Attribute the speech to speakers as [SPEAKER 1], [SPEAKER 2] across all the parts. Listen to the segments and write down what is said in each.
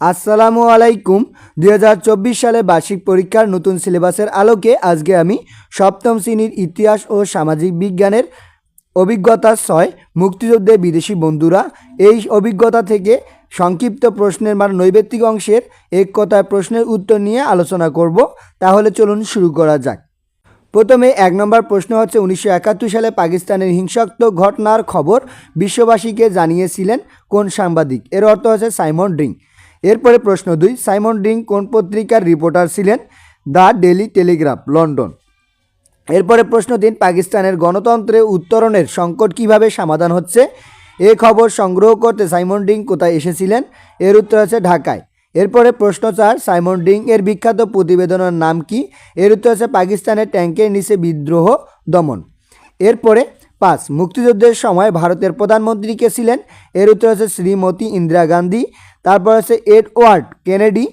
[SPEAKER 1] আসসালামু আলাইকুম। দুই হাজার চব্বিশ সালে বার্ষিক পরীক্ষার নতুন সিলেবাসের আলোকে আজকে আমি সপ্তম শ্রেণির ইতিহাস ও সামাজিক বিজ্ঞানের অভিজ্ঞতা ছয় মুক্তিযুদ্ধে বিদেশি বন্ধুরা। এই অভিজ্ঞতা থেকে সংক্ষিপ্ত প্রশ্নের মান নৈবেত্তিক অংশের এক কথায় প্রশ্নের উত্তর নিয়ে আলোচনা করব। তাহলে চলুন শুরু করা যাক। প্রথমে এক নম্বর প্রশ্ন হচ্ছে, উনিশশো একাত্তর সালে পাকিস্তানের হিংসাত্মক ঘটনার খবর বিশ্ববাসীকে জানিয়েছিলেন কোন সাংবাদিক? এর অর্থ হচ্ছে সাইমন ড্রিং এরপরে প্রশ্ন দুই, সাইমন ড্রিং কোন পত্রিকার রিপোর্টার ছিলেন? The Daily Telegraph, London. এরপরে প্রশ্ন তিন, পাকিস্তানের গণতন্ত্রে উত্তরণের সংকট কীভাবে সমাধান হচ্ছে? এ খবর সংগ্রহ করতে সাইমন ডিং কোথায় এসেছিলেন? এর উত্তর আছে ঢাকায়। এরপরে প্রশ্ন চার, সাইমন ডিং এর বিখ্যাত প্রতিবেদনের নাম কি? এর উত্তর আছে পাকিস্তানের ট্যাঙ্কের নিচে বিদ্রোহ দমন। এরপরে পাঁচ, মুক্তিযুদ্ধের সময় ভারতের প্রধানমন্ত্রী কে ছিলেন? এর উত্তর আছে শ্রীমতী ইন্দিরা গান্ধী। তারপর আছে এডওয়ার্ড কেনেডি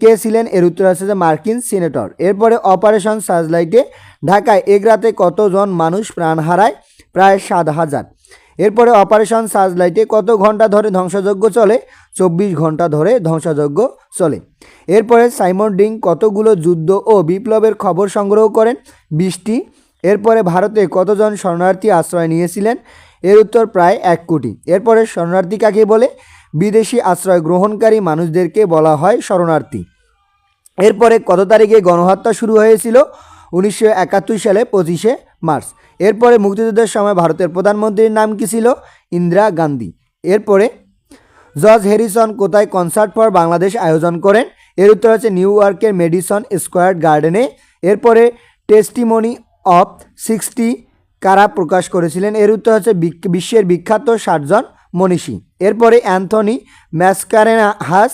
[SPEAKER 1] কে ছিলেন এর উত্তর আছে যে মার্কিন সিনেটর। এরপরে অপারেশন সার্চলাইটে ঢাকায় এক রাতে কতজন মানুষ প্রাণ হারায়? প্রায় সাত হাজার। এরপরে অপারেশন সার্চলাইটে কত ঘণ্টা ধরে ধ্বংসযজ্ঞ চলে? চব্বিশ ঘণ্টা ধরে ধ্বংসযজ্ঞ চলে। এরপরে সাইমন ডিং কতগুলো যুদ্ধ ও বিপ্লবের খবর সংগ্রহ করেন? বিশটি। এরপরে ভারতে কতজন শরণার্থী আশ্রয় নিয়েছিলেন? এর উত্তর প্রায় এক কোটি। এরপরে শরণার্থী কাকে বলে? বিদেশি আশ্রয় গ্রহণকারী মানুষদেরকে বলা হয় শরণার্থী। এরপরে কত তারিখে গণহত্যা শুরু হয়েছিল? উনিশশো একাত্তর সালে পঁচিশে মার্চ। এরপরে মুক্তিযুদ্ধের সময় ভারতের প্রধানমন্ত্রীর নাম কী ছিল? ইন্দিরা গান্ধী। এরপরে জর্জ হ্যারিসন কোথায় কনসার্ট ফর বাংলাদেশ আয়োজন করেন? এর উত্তর হচ্ছে নিউ ইয়র্কের মেডিসন স্কোয়ার গার্ডেনে। এরপরে টেস্টিমনি অফ সিক্সটি কারা প্রকাশ করেছিলেন? এর উত্তর হচ্ছে বিশ্বের বিখ্যাত ষাটজন মনীষী। এরপরে অ্যান্থনি ম্যাসকারেনা হাস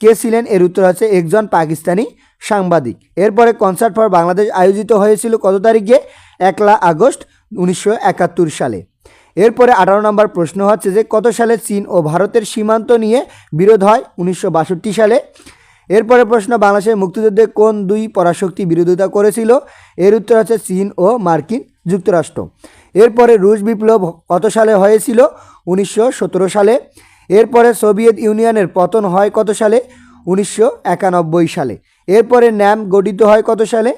[SPEAKER 1] কে ছিলেন? এর উত্তর হচ্ছে একজন পাকিস্তানি সাংবাদিক। এরপরে কনসার্ট ফর বাংলাদেশ আয়োজিত হয়েছিল কত তারিখে? একলা আগস্ট উনিশশো একাত্তর সালে। এরপরে আঠারো নম্বর প্রশ্ন হচ্ছে যে, কত সালে চীন ও ভারতের সীমান্ত নিয়ে বিরোধ হয়? উনিশশো বাষট্টি সালে। এরপরে প্রশ্ন, বাংলাদেশের মুক্তিযুদ্ধে কোন দুই পরাশক্তি বিরোধিতা করেছিল? এর উত্তর হচ্ছে চীন ও মার্কিন যুক্তরাষ্ট্র। এরপরে রুশ বিপ্লব কত সালে হয়েছিল? উনিশশো সতেরো সালে। এরপরে সোভিয়েত ইউনিয়নের পতন হয় কত সালে? উনিশশো একানব্বই সালে। এরপরে ন্যাম গঠিত হয় কত সালে?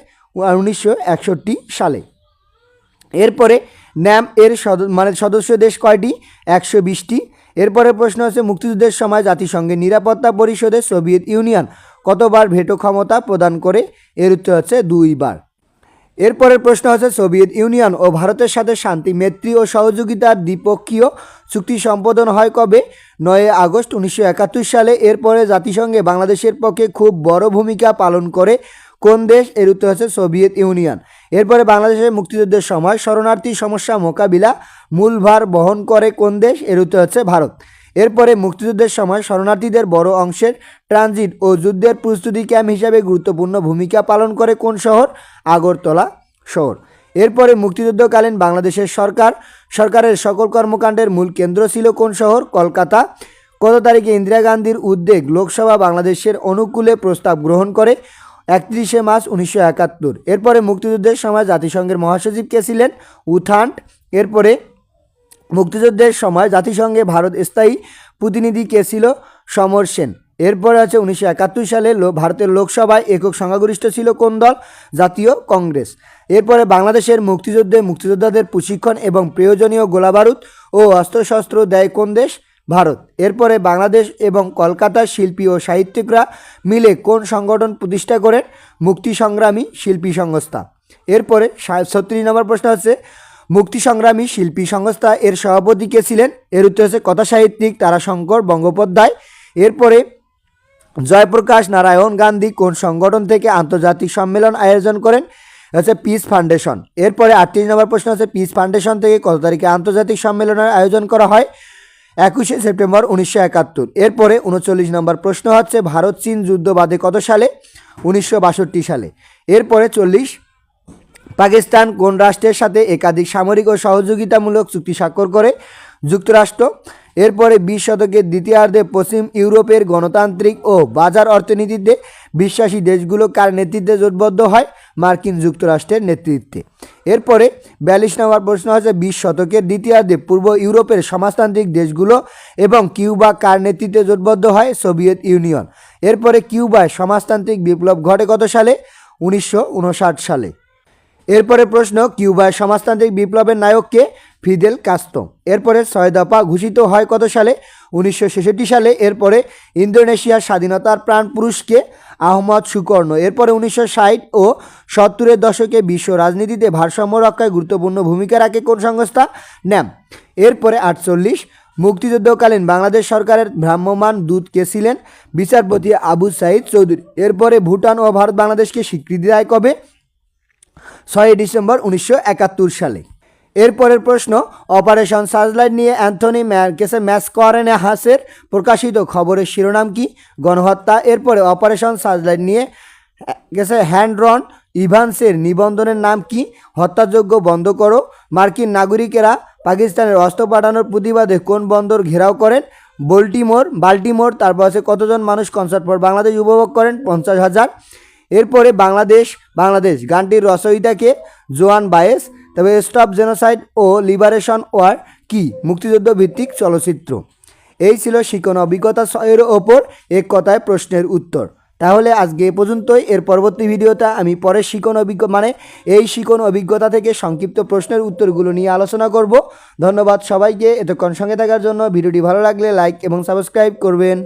[SPEAKER 1] উনিশশো একষট্টি সালে। এরপরে ন্যাম এর মানে সদস্য দেশ কয়টি? একশো বিশটি। এরপরে প্রশ্ন হচ্ছে মুক্তিযুদ্ধের সময় জাতিসংঘের নিরাপত্তা পরিষদে সোভিয়েত ইউনিয়ন কতবার ভেটো ক্ষমতা প্রদান করে? এর উত্তর হচ্ছে দুইবার। এরপরের প্রশ্ন হচ্ছে সোভিয়েত ইউনিয়ন ও ভারতের সাথে শান্তি মৈত্রী ও সহযোগিতার দ্বিপক্ষীয় চুক্তি সম্পাদন হয় কবে? নয় আগস্ট উনিশশো একাত্তর সালে। এরপরে জাতিসংঘে বাংলাদেশের পক্ষে খুব বড় ভূমিকা পালন করে কোন দেশ? এর উত্তর হচ্ছে সোভিয়েত ইউনিয়ন। এরপরে বাংলাদেশের মুক্তিযুদ্ধের সময় শরণার্থী সমস্যা মোকাবিলা মূল ভার বহন করে কোন দেশ? এর উত্তর হচ্ছে ভারত। এরপরে মুক্তিযুদ্ধের সময় শরণার্থীদের বড় অংশের ট্রানজিট ও যুদ্ধের প্রস্তুতি ক্যাম্প হিসাবে গুরুত্বপূর্ণ ভূমিকা পালন করে কোন শহর? আগরতলা শহর। এরপরে মুক্তিযুদ্ধকালীন বাংলাদেশের সরকার, সরকারের সকল কর্মকাণ্ডের মূল কেন্দ্র ছিল কোন শহর? কলকাতা। কত তারিখে ইন্দিরা গান্ধীর উদ্যোগ লোকসভা বাংলাদেশের অনুকূলে প্রস্তাব গ্রহণ করে একত্রিশে মার্চ উনিশশো একাত্তর। এরপরে মুক্তিযুদ্ধের সময় জাতিসংঘের মহাসচিব কে ছিলেন? উথান্ট। এরপরে মুক্তিযুদ্ধের সময় জাতিসংঘে ভারত স্থায়ী প্রতিনিধি কে ছিল? সমর সেন। এরপরে আছে উনিশশো একাত্তর সালে ভারতের লোকসভায় একক সংখ্যাগরিষ্ঠ ছিল কোন দল? জাতীয় কংগ্রেস। এরপরে বাংলাদেশের মুক্তিযুদ্ধে মুক্তিযোদ্ধাদের প্রশিক্ষণ এবং প্রয়োজনীয় গোলাবারুদ ও অস্ত্রশস্ত্র দেয় কোন দেশ? ভারত। এরপরে বাংলাদেশ এবং কলকাতার শিল্পী ও সাহিত্যিকরা মিলে কোন সংগঠন প্রতিষ্ঠা করেন? মুক্তি সংগ্রামী শিল্পী সংস্থা। এরপরে ছত্রিশ নম্বর প্রশ্ন হচ্ছে মুক্তি সংগ্রামী শিল্পী সংস্থা এর সভাপতি কে ছিলেন? এর উত্তর হচ্ছে কথা সাহিত্যিক তারাশঙ্কর বঙ্গোপাধ্যায়। এরপরে জয়প্রকাশ নারায়ণ গান্ধী কোন সংগঠন থেকে আন্তর্জাতিক সম্মেলন আয়োজন করেন? হচ্ছে পিস ফাউন্ডেশন। এরপরে আটত্রিশ নম্বর প্রশ্ন হচ্ছে পিস ফাউন্ডেশন থেকে কত তারিখে আন্তর্জাতিক সম্মেলনের আয়োজন করা হয়? একুশে সেপ্টেম্বর উনিশশো একাত্তর। এরপরে উনচল্লিশ নম্বর প্রশ্ন হচ্ছে ভারত চীন যুদ্ধ বাদে কত সালে? উনিশশো বাষট্টি সালে। এরপরে চল্লিশ পাকিস্তান কোন রাষ্ট্রের সাথে একাধিক সামরিক ও সহযোগিতামূলক চুক্তি স্বাক্ষর করে? যুক্তরাষ্ট্র। এরপরে বিশ শতকের দ্বিতীয়ার্ধে পশ্চিম ইউরোপের গণতান্ত্রিক ও বাজার অর্থনীতিতে বিশ্বাসী দেশগুলো কার নেতৃত্বে জোটবদ্ধ হয়? মার্কিন যুক্তরাষ্ট্রের নেতৃত্বে। এরপরে বিয়াল্লিশ নম্বর প্রশ্ন হচ্ছে, বিশ শতকের দ্বিতীয়ার্ধে পূর্ব ইউরোপের সমাজতান্ত্রিক দেশগুলো এবং কিউবা কার নেতৃত্বে জোটবদ্ধ হয়? Soviet Union. এরপরে কিউবায় সমাজতান্ত্রিক বিপ্লব ঘটে কত সালে? উনিশশো উনষাট সালে। এরপরে প্রশ্ন, কিউবায় সমাজতান্ত্রিক বিপ্লবের নায়ককে ফিদেল কাস্তো। এরপরে ছয় দফা ঘোষিত হয় কত সালে? উনিশশো ছেষট্টি সালে। এরপরে ইন্দোনেশিয়ার স্বাধীনতার প্রাণ পুরুষকে আহমদ সুকর্ণ। এরপরে উনিশশো ষাট ও সত্তরের দশকে বিশ্ব রাজনীতিতে ভারসাম্য রক্ষায় গুরুত্বপূর্ণ ভূমিকা রাখে কোন সংস্থা? ন্যাম। এরপরে আটচল্লিশ, মুক্তিযুদ্ধকালীন বাংলাদেশ সরকারের ভ্রাম্যমাণ দূত কে ছিলেন? বিচারপতি আবু সাইদ চৌধুরী। এরপরে ভুটান ও ভারত বাংলাদেশকে স্বীকৃতি দেয় কবে? ছয়ই ডিসেম্বর উনিশশো একাত্তর সালে। এরপরের প্রশ্ন, অপারেশন সার্চলাইট নিয়ে অ্যান্থনি ম্যারকেসে ম্যাচ করেন হাসের প্রকাশিত খবরের শিরোনাম কি? গণহত্যা, এরপরে অপারেশন সার্চলাইট নিয়ে গেছে হ্যান্ডরন ইভান্সের নিবন্ধনের নাম কি? হত্যাযোগ্য বন্ধ করো। মার্কিন নাগরিকেরা পাকিস্তানের অস্ত্র পাঠানোর প্রতিবাদে কোন বন্দর ঘেরাও করেন? বল্টিমোর, বাল্টিমোর, তারপর আছে কতজন মানুষ কনসার্ট পর বাংলাদেশ উপভোগ করেন? পঞ্চাশ হাজার। এরপরে বাংলাদেশ বাংলাদেশ গানটির রচয়িতাকে জোয়ান বায়েস, তবে স্টপ জেনোসাইড ও লিবারেশন ওয়ার কি? মুক্তিযুদ্ধ ভিত্তিক চলচ্চিত্র। এই ছিল শিকন অভিজ্ঞতা ছয়ের ওপর এক কথায় প্রশ্নের উত্তর। তাহলে আজকে এ পর্যন্তই। এর পরবর্তী ভিডিওটা আমি পরের শিকন অভিজ্ঞ মানে এই শিকন অভিজ্ঞতা থেকে সংক্ষিপ্ত প্রশ্নের উত্তরগুলো নিয়ে আলোচনা করব। ধন্যবাদ সবাইকে। এতক্ষণ সঙ্গে থাকার জন্য ভিডিওটি ভালো লাগলে লাইক এবং সাবস্ক্রাইব করবেন।